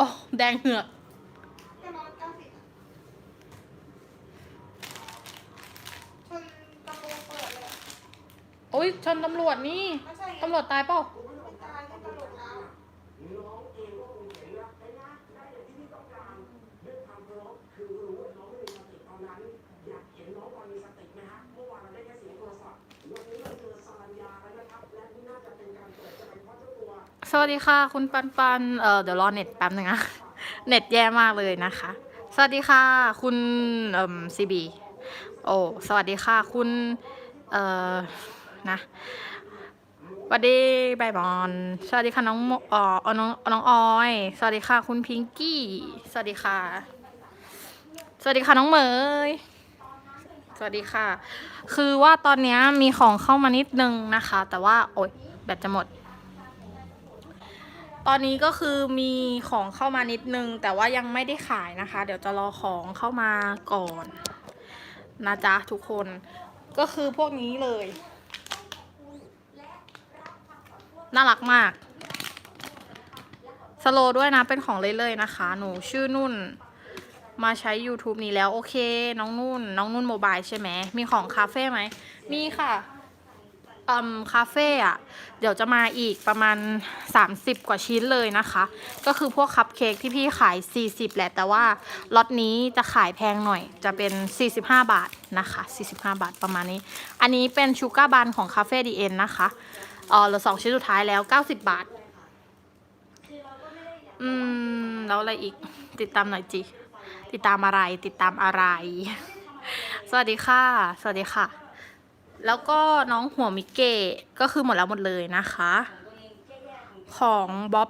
อ้แดงเหือกโอ้ยชนตำรวจนี่ ตำรวจตายเปล่า สวัสดีค่ะ คุณปันปันเออเดี๋ยวรอเน็ตแป๊บหนึงนะเน็ตแย่มากเลยนะคะ สวัสดีค่ะ คุณเอ่มซีบีโอ้สวัสดีค่ะ คุณเอ่อนะสวัสดีใบบอลสวัสดีค่ะน้องอ่อน้องน้องออย สวัสดีค่ะ คุณพิงกี้ สวัสดีค่ะ สวัสดีค่ะน้องเหมยสวัสดีค่ะ คือว่าตอนนี้มีของเข้ามานิดนึงนะคะ แต่ว่าโอ๊ยแบตจะหมด ตอนนี้ก็คือมีของเข้ามานิดนึง แต่ว่ายังไม่ได้ขายนะคะ เดี๋ยวจะรอของเข้ามาก่อนนะจ๊ะทุกคนก็คือพวกนี้เลย น่ารักมากสโลด้วยนะ เป็นของเรื่อยๆนะคะ หนูชื่อนุ่น มาใช้ YouTube นี้แล้ว โอเค น้องนุ่น น้องนุ่นโมบายใช่ไหม มีของคาเฟ่ไหม มีค่ะ อืมคาเฟ่อะเดี๋ยวจะมาอีกประมาณ 30 กว่าชิ้นเลยนะคะ ก็คือพวกคัพเค้กที่พี่ขาย 40 แหละ แต่ว่าล็อตนี้จะขายแพงหน่อย จะเป็น 45 บาทนะคะ 45 บาทประมาณนี้ อันนี้เป็นชูการ์บันของคาเฟ่ดีเอ็นนะคะเออเหลือสองชิ้นสุดท้ายแล้ว 90 บาท อืม แล้วอะไรอีกติดตามหน่อยจิ ติดตามอะไรติดตามอะไร สวัสดีค่ะ สวัสดีค่ะ แล้วก็น้องหัวมิเกะก็คือหมดแล้วหมดเลยนะคะ ของบ๊อบ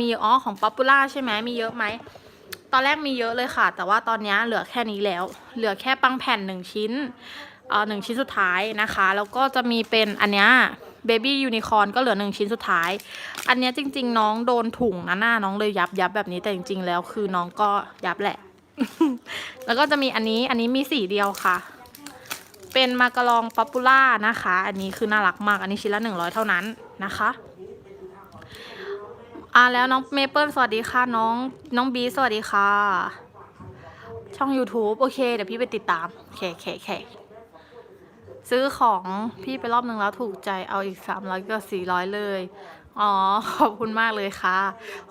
มีอ๋อของป๊อปปูล่าใช่ไหมมีเยอะไหม ตอนแรกมีเยอะเลยค่ะ แต่ว่าตอนนี้เหลือแค่นี้แล้ว เหลือแค่ปังแผ่นหนึ่งชิ้นเอ่อหนึ่งชิ้นสุดท้ายนะคะ แล้วก็จะมีเป็นอันเนี้ยเบบี้ยูนิคอนก็เหลือหนึ่งชิ้นสุดท้าย อันเนี้ยจริง ๆ น้องโดนถุงนะหน้าน้องเลยยับยับแบบนี้แต่จริง ๆ แล้วคือน้องก็ยับแหละ แล้วก็จะมีอันนี้อันนี้มีสีเดียวค่ะ เป็นมากะลองป๊อปปูล่านะคะ อันนี้คือน่ารักมาก อันนี้ชิ้นละหนึ่งร้อยเท่านั้นนะคะอ่าแล้วน้องเมเปิลสวัสดีค่ะน้องน้องบีสวัสดีค่ะ ช่อง YouTube โอเค เดี๋ยวพี่ไปติดตามโอเคโอเคโอเคซื้อของพี่ไปรอบนึงแล้วถูกใจเอาอีกสามร้อยก็สี่ร้อยเลย อ๋อ ขอบคุณมากเลยค่ะ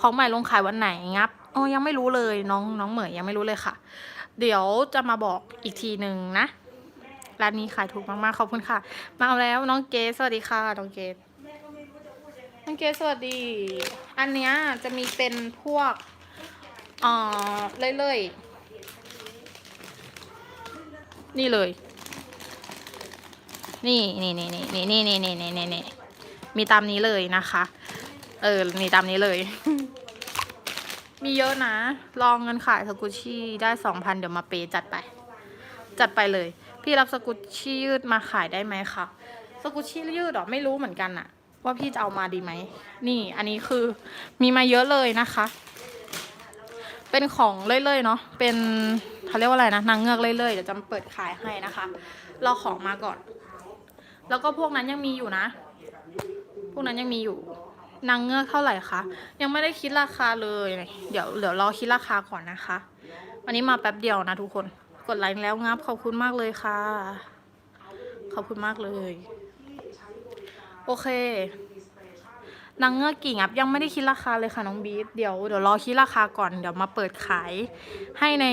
ของใหม่ลงขายวันไหนงับอ๋อยังไม่รู้เลยน้องน้องเหมยยังไม่รู้เลยค่ะ เดี๋ยวจะมาบอกอีกทีหนึ่งนะ ร้านนี้ขายถูกมากๆ ขอบคุณค่ะ มาเอาแล้วน้องเกสสวัสดีค่ะ น้องเกสน้องเกสสวัสดี อันเนี้ยจะมีเป็นพวกเอ่อเลื่อยๆ นี่เลย นี่นี่นี่นี่นี่นี่นี่นี่นี่นี่มีตามนี้เลยนะคะ เออ มีตามนี้เลย มีเยอะนะ ลองเงินขายสกุชชี่ได้สองพันเดี๋ยวมาเปย์จัดไป จัดไปเลย พี่รับสกุชชี่ยืดมาขายได้ไหมคะสกุชชี่ยืดหรอไม่รู้เหมือนกันอะว่าพี่จะเอามาดีไหม นี่อันนี้คือมีมาเยอะเลยนะคะ เป็นของเลื่อยๆเนาะเป็นเขาเรียกว่าอะไรนะนางเงือกเลื่อยๆเดี๋ยวจะเปิดขายให้นะคะราของมาก่อน แล้วก็พวกนั้นยังมีอยู่นะ พวกนั้นยังมีอยู่นางเงือกเท่าไหร่คะยังไม่ได้คิดราคาเลย เดี๋ยวเดี๋ยวรอคิดราคาก่อนนะคะ วันนี้มาแป๊บเดียวนะทุกคน กดไลค์แล้วงับขอบคุณมากเลยค่ะ ขอบคุณมากเลย โอเคนางเงือกกี่งับยังไม่ได้คิดราคาเลยค่ะน้องบีทเดี๋ยวเดี๋ยวรอคิดราคาก่อนเดี๋ยวมาเปิดขายให้ใน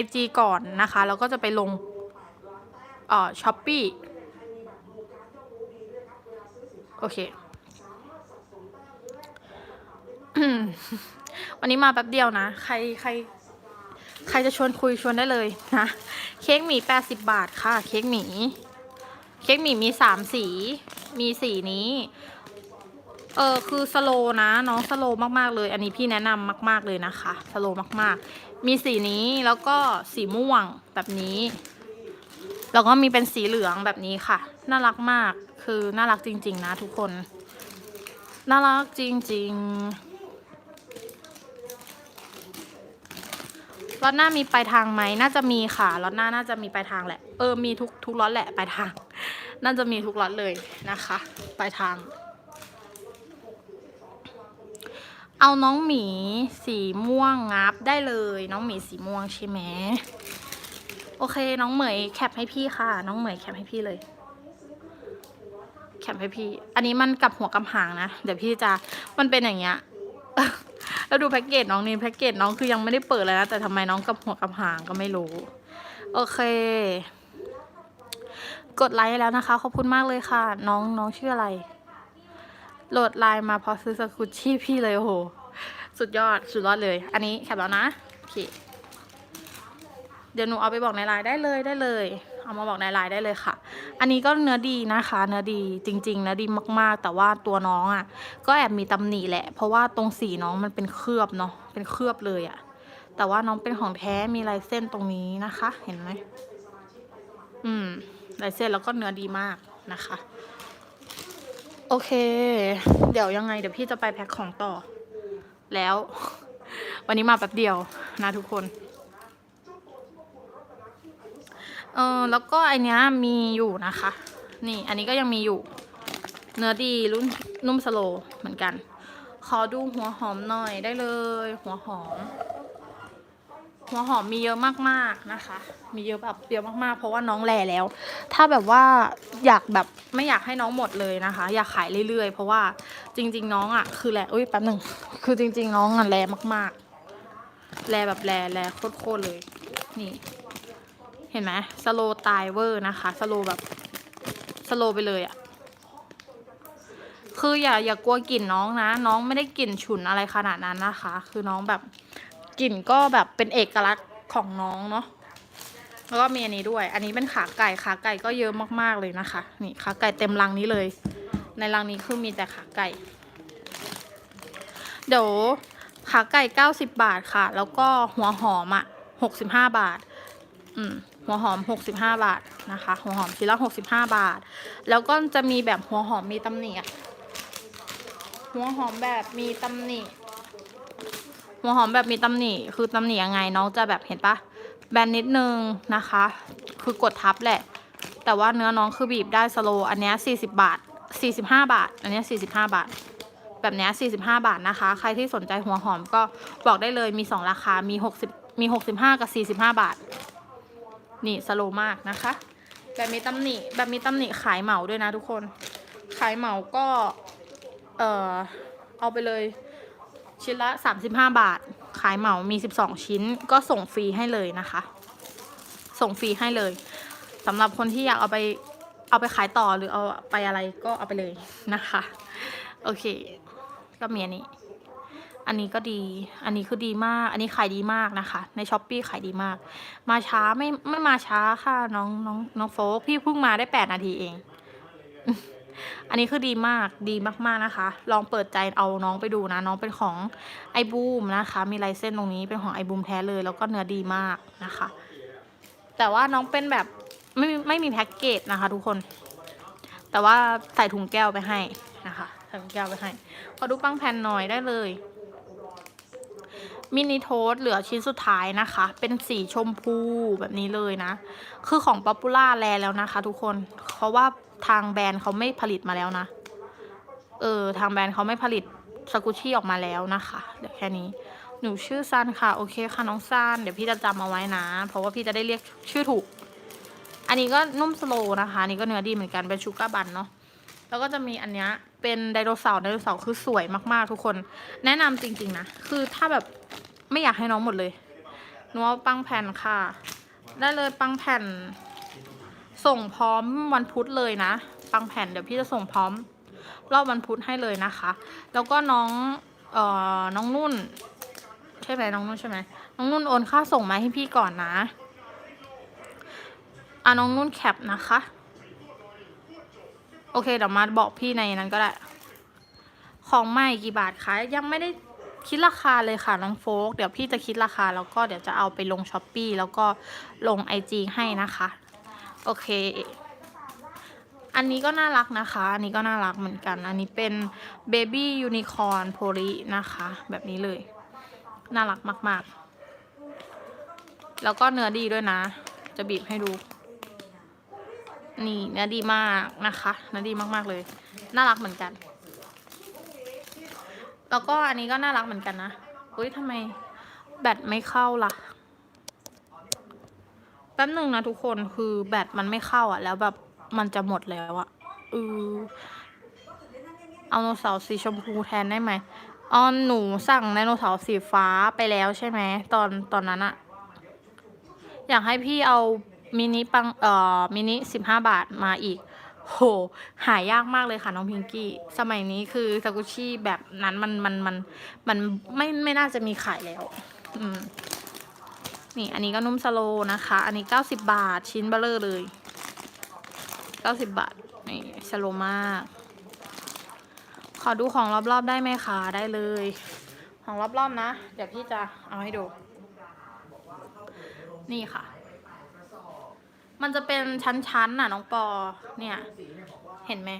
IG ก่อนนะคะ แล้วก็จะไปลงเอ่อช้อปปี้โอเค วันนี้มาแป๊บเดียวนะ ใครใคร ใครจะชวนคุยชวนได้เลยนะเค้กหมี่แปดสิบบาทค่ะ เค้กหมีเค้กหมีมีสามสี มีสีนี้ เออคือสโลนะ น้องสโลมากๆเลย อันนี้พี่แนะนำมาก ๆเลยนะคะ สโลมากๆ มีสีนี้แล้วก็สีม่วงแบบนี้ แล้วก็มีเป็นสีเหลืองแบบนี้ค่ะ น่ารักมาก คือน่ารักจริง ๆ นะทุกคน น่ารักจริง ๆ รถหน้ามีปลายทางไหมน่าจะมีค่ะรถหน้าน่าจะมีปลายทางแหละ เออ มีทุกทุกรถแหละปลายทาง น่าจะมีทุกรถเลยนะคะ ปลายทาง เอาน้องหมีสีม่วงงับได้เลย น้องหมีสีม่วงใช่ไหมโอเค น้องเหมยแคปให้พี่ค่ะ น้องเหมยแคปให้พี่เลย แคปให้พี่ อันนี้มันกับหัวกำหางนะ เดี๋ยวพี่จะ มันเป็นอย่างเงี้ย แล้วดูแพ็กเกจน้องนี่แพ็กเกจน้องคือยังไม่ได้เปิดเลยนะแต่ทำไมน้องกับหัวกับหางก็ไม่รู้ โอเค กดไลค์แล้วนะคะ ขอบคุณมากเลยค่ะ น้องน้องชื่ออะไร โหลดไลน์มาพอซื้อสกุชชี่พี่เลยโอ้โหสุดยอดสุดยอดเลย อันนี้แคปแล้วนะโอเคเดี๋ยวหนูเอาไปบอกในไลน์ได้เลยได้เลย เอามาบอกในไลน์ได้เลยค่ะ อันนี้ก็เนื้อดีนะคะ เนื้อดีจริงๆเนื้อดีมากๆ แต่ว่าตัวน้องอะ่ะ ก็แอบมีตำหนิแหละ เพราะว่าตรงสีน้องมันเป็นเคลือบเนาะเป็นเคลือบเลยอะ่ะ แต่ว่าน้องเป็นของแท้มีลายเส้นตรงนี้นะคะ เห็นไหมอืมลายเส้นแล้วก็เนื้อดีมากนะคะ โอเค เดี๋ยวยังไง เดี๋ยวพี่จะไปแพ็คของต่อ แล้ว วันนี้มาแป๊บเดียวนะทุกคน เออแล้วก็ไอเนี้ยมีอยู่นะคะ นี่อันนี้ก็ยังมีอยู่ เนื้อดีรุ่นนุ่มสโลเหมือนกัน ขอดูหัวหอมหน่อยได้เลย หัวหอม หัวหอมมีเยอะมากๆนะคะ มีเยอะแบบเยอะมากๆ เพราะว่าน้องแหล่แล้ว ถ้าแบบว่าอยากแบบไม่อยากให้น้องหมดเลยนะคะ อยากขายเรื่อยๆ เพราะว่าจริง ๆ น้องอะคือแหล่อุ้ยแป๊บหนึ่งคือจริง ๆ น้องอะแหล่มากๆแหล่แบบแหล่แหล่โคตรๆเลย นี่ เห็นไหมสโลตายเวอร์นะคะ สโลแบบสโลไปเลยอะ่ะคืออย่าอย่ากลัวกลิ่นน้องนะ น้องไม่ได้กลิ่นฉุนอะไรขนาดนั้นนะคะ คือน้องแบบกลิ่นก็แบบเป็นเอกลักษณ์ของน้องเนาะแล้วก็มีอันนี้ด้วย อันนี้เป็นขาไก่ขาไก่ก็เยอะมากๆเลยนะคะ นี่ขาไก่เต็มรังนี้เลย ในรังนี้คือมีแต่ขาไก่ เดี๋ยวขาไก่เก้าสิบบาทค่ะ แล้วก็หัวหอมอะหกสิบห้าบาท อืมหัวหอม 65 บาทนะคะ หัวหอมชิ้นละ65 บาท แล้วก็จะมีแบบหัวหอมมีตำหนิอะหัวหอมแบบมีตำหนิ หัวหอมแบบมีตำหนิ คือตำหนิยังไงน้องจะแบบเห็นปะแบนนิดนึงนะคะ คือกดทับแหละ แต่ว่าเนื้อน้องคือบีบได้สโล อันนี้ 40 บาท 45 บาท อันนี้ 45 บาท แบบนี้ 45 บาทนะคะ ใครที่สนใจหัวหอมก็บอกได้เลยมี 2 ราคา มี 60 มี 65 กับ 45 บาท นี่สโลมากนะคะ แบบมีตำหนิแบบมีตำหนิขายเหมาด้วยนะทุกคน ขายเหมาก็ เอ่อเอาไปเลยชิ้นละ 35 บาท ขายเหมามี 12 ชิ้น ก็ส่งฟรีให้เลยนะคะ ส่งฟรีให้เลยสำหรับคนที่อยากเอาไปเอาไปขายต่อหรือเอาไปอะไรก็เอาไปเลยนะคะ โอเค ก็มีอันนี้ อันนี้ก็ดี อันนี้คือดีมาก อันนี้ขายดีมากนะคะ ในช้อปปีขายดีมาก มาช้าไม่ไม่มาช้าค่ะน้องน้องน้องโฟกพี่เพิ่งมาได้แปดนาทีเอง อันนี้คือดีมากดีมากๆนะคะ ลองเปิดใจเอาน้องไปดูนะ น้องเป็นของไอบูมนะคะ มีลายเส้นตรงนี้เป็นของไอบูมแท้เลย แล้วก็เนื้อดีมากนะคะ แต่ว่าน้องเป็นแบบไม่ไม่มีแพ็กเกจนะคะ ทุกคน แต่ว่าใส่ถุงแก้วไปให้นะคะใส่ถุงแก้วไปให้ขอดูปังแผ่นหน่อยได้เลย มินิโทสเหลือชิ้นสุดท้ายนะคะ เป็นสีชมพูแบบนี้เลยนะ คือของป๊อปปูล่าแลแล้วนะคะ ทุกคนเพราะว่าทางแบรนด์เขาไม่ผลิตมาแล้วนะ เออ ทางแบรนด์เขาไม่ผลิตสกุชชี่ออกมาแล้วนะคะเดี๋ยวแค่นี้ หนูชื่อซันค่ะ โอเคค่ะน้องซันเดี๋ยวพี่จะจำเอาไว้นะ เพราะว่าพี่จะได้เรียกชื่อถูก อันนี้ก็นุ่มสโลนะคะอันนี่ก็เนื้อดีเหมือนกันเป็นชูการ์บันเนาะแล้วก็จะมีอันเนี้ยเป็นไดโนเสาร์ไดโนเสาร์คือสวยมากๆ ทุกคน แนะนำจริง ๆ นะ คือถ้าแบบ ไม่อยากให้น้องหมดเลยนูเอาปังแผ่นค่ะ ได้เลยปังแผ่น ส่งพร้อมวันพุธเลยนะ ปังแผ่นเดี๋ยวพี่จะส่งพร้อมรอบวันพุธให้เลยนะคะ แล้วก็น้องเอ่อน้องนุ่น ใช่ไหมน้องนุ่นใช่ไหมน้องนุ่นโอนค่าส่งมาให้พี่ก่อนนะอะน้องนุ่นแคปนะคะ โอเคเดี๋ยวมาบอกพี่ในนั้นก็ได้ ของใหม่กี่บาทคะยังไม่ได้ คิดราคาเลยค่ะน้องโฟก เดี๋ยวพี่จะคิดราคาแล้วก็เดี๋ยวจะเอาไปลงช้อปปีแล้วก็ลงไอจีให้นะคะ โอเค อันนี้ก็น่ารักนะคะ อันนี้ก็น่ารักเหมือนกัน อันนี้เป็นเบบี้ยูนิคอร์นโพลีนะคะ แบบนี้เลย น่ารักมาก ๆ แล้วก็เนื้อดีด้วยนะ จะบีบให้ดู นี่เนื้อดีมากนะคะ เนื้อดีมากๆเลย น่ารักเหมือนกัน แล้วก็อันนี้ก็น่ารักเหมือนกันนะอุ้ยทำไมแบตไม่เข้าล่ะ แป๊บหนึ่งนะทุกคนคือแบตมันไม่เข้าอะ แล้วแบบมันจะหมดแล้วอะเออเอาโนเสาร์สีชมพูแทนได้ไหมอ๋อหนูสั่งไดโนเสาร์สีฟ้าไปแล้วใช่ไหมตอนตอนนั้นอะอยากให้พี่เอามินิปังเอ่อมินิสิบห้าบาทมาอีก โห หายากมากเลยค่ะน้องพิงกี้ สมัยนี้คือซากุชิแบบนั้นมันมันมันมันไม่ไม่น่าจะมีขายแล้ว อืม นี่อันนี้ก็นุ่มสโลนะคะ อันนี้เก้าสิบาทชิ้นเบลเลอร์เลยเก้าสิบาท นี่สโลมาก ขอดูของรอบๆได้ไหมคะ ได้เลย ของรอบๆนะ เดี๋ยวพี่จะเอาให้ดู นี่ค่ะ มันจะเป็นชั้นๆน่ะน้องปอ เนี่ย เห็นไหม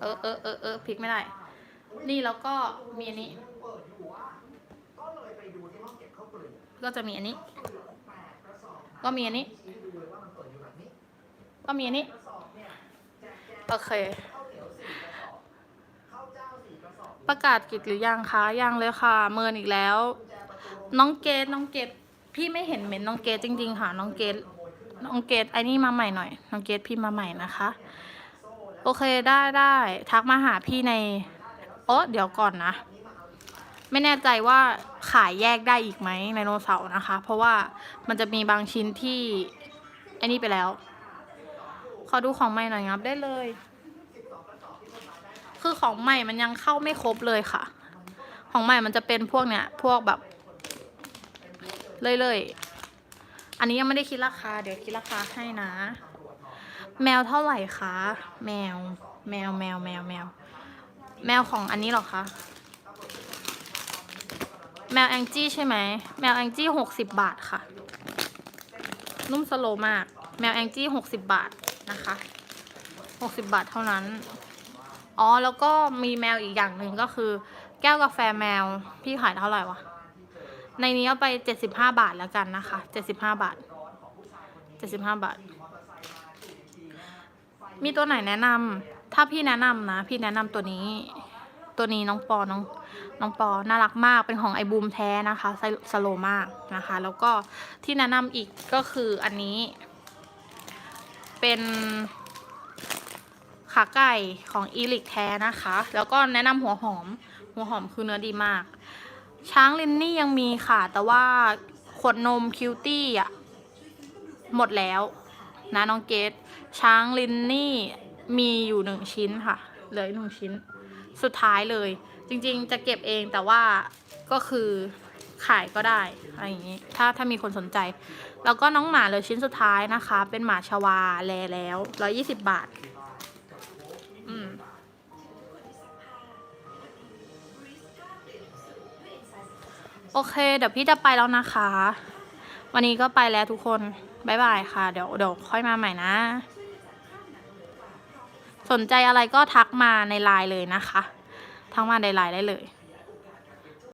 เออเออเออเออพลิกไม่ได้ นี่แล้วก็มีอันนี้ ก็จะมีอันนี้ ก็มีอันนี้ ก็มีอันนี้ โอเค ประกาศกิจหรือยังคะ ยังเลยค่ะ เมินอีกแล้ว น้องเกดน้องเกดพี่ไม่เห็นเหม็นน้องเกดจริง ๆ ค่ะ น้องเกด น้องเกดไอ้นี่มาใหม่หน่อย น้องเกดพี่มาใหม่นะคะ โอเคได้ได้ทักมาหาพี่ในโอ้เดี๋ยวก่อนนะ ไม่แน่ใจว่าขายแยกได้อีกไหมไดโนเสาร์นะคะ เพราะว่ามันจะมีบางชิ้นที่ไอ้นี่ไปแล้ว ขอดูของใหม่หน่อยครับได้เลย คือของใหม่มันยังเข้าไม่ครบเลยค่ะ ของใหม่มันจะเป็นพวกเนี้ยพวกแบบเลยๆ อันนี้ยังไม่ได้คิดราคา เดี๋ยวคิดราคาให้นะ แมวเท่าไหร่คะ แมว แมวแมวแมวแมว แมวของอันนี้หรอคะ แมวแองจี้ใช่ไหม แมวแองจี้หกสิบบาทค่ะ นุ่มสโลมาก แมวแองจี้หกสิบบาทนะคะหกสิบบาทเท่านั้น อ๋อ แล้วก็มีแมวอีกอย่างหนึ่งก็คือ แก้วกาแฟแมว พี่ขายเท่าไหร่วะ ในนี้เอาไปเจ็ดสิบห้าบาทแล้วกันนะคะเจ็ดสิบห้าบาทเจ็ดสิบห้าบาท มีตัวไหนแนะนำถ้าพี่แนะนำนะ พี่แนะนำตัวนี้ ตัวนี้น้องปอน้องน้องปอน่ารักมากเป็นของไอบูมแท้นะคะไซสโลมากนะคะ แล้วก็ที่แนะนำอีกก็คืออันนี้ เป็นขาไก่ของอีลิกแท้นะคะ แล้วก็แนะนำหัวหอม หัวหอมคือเนื้อดีมาก ช้างลินนี่ยังมีค่ะ แต่ว่าขวดนมคิวตี้อะ หมดแล้ว นะน้องเกดช้างลินนี่มีอยู่หนึ่งชิ้นค่ะ เหลือหนึ่งชิ้น สุดท้ายเลย จริงๆ จะเก็บเองแต่ว่าก็คือขายก็ได้อะไรอย่างนี้ ถ้าถ้ามีคนสนใจ แล้วก็น้องหมาเหลือชิ้นสุดท้ายนะคะ เป็นหมาชวาแลแล้วร้อยี่สิบบาท โอเค เดี๋ยวพี่จะไปแล้วนะคะ วันนี้ก็ไปแล้วทุกคนบายบายค่ะ เดี๋ยวเดี๋ยวค่อยมาใหม่นะ สนใจอะไรก็ทักมาในไลน์เลยนะคะ ทักมาในไลน์ได้เลย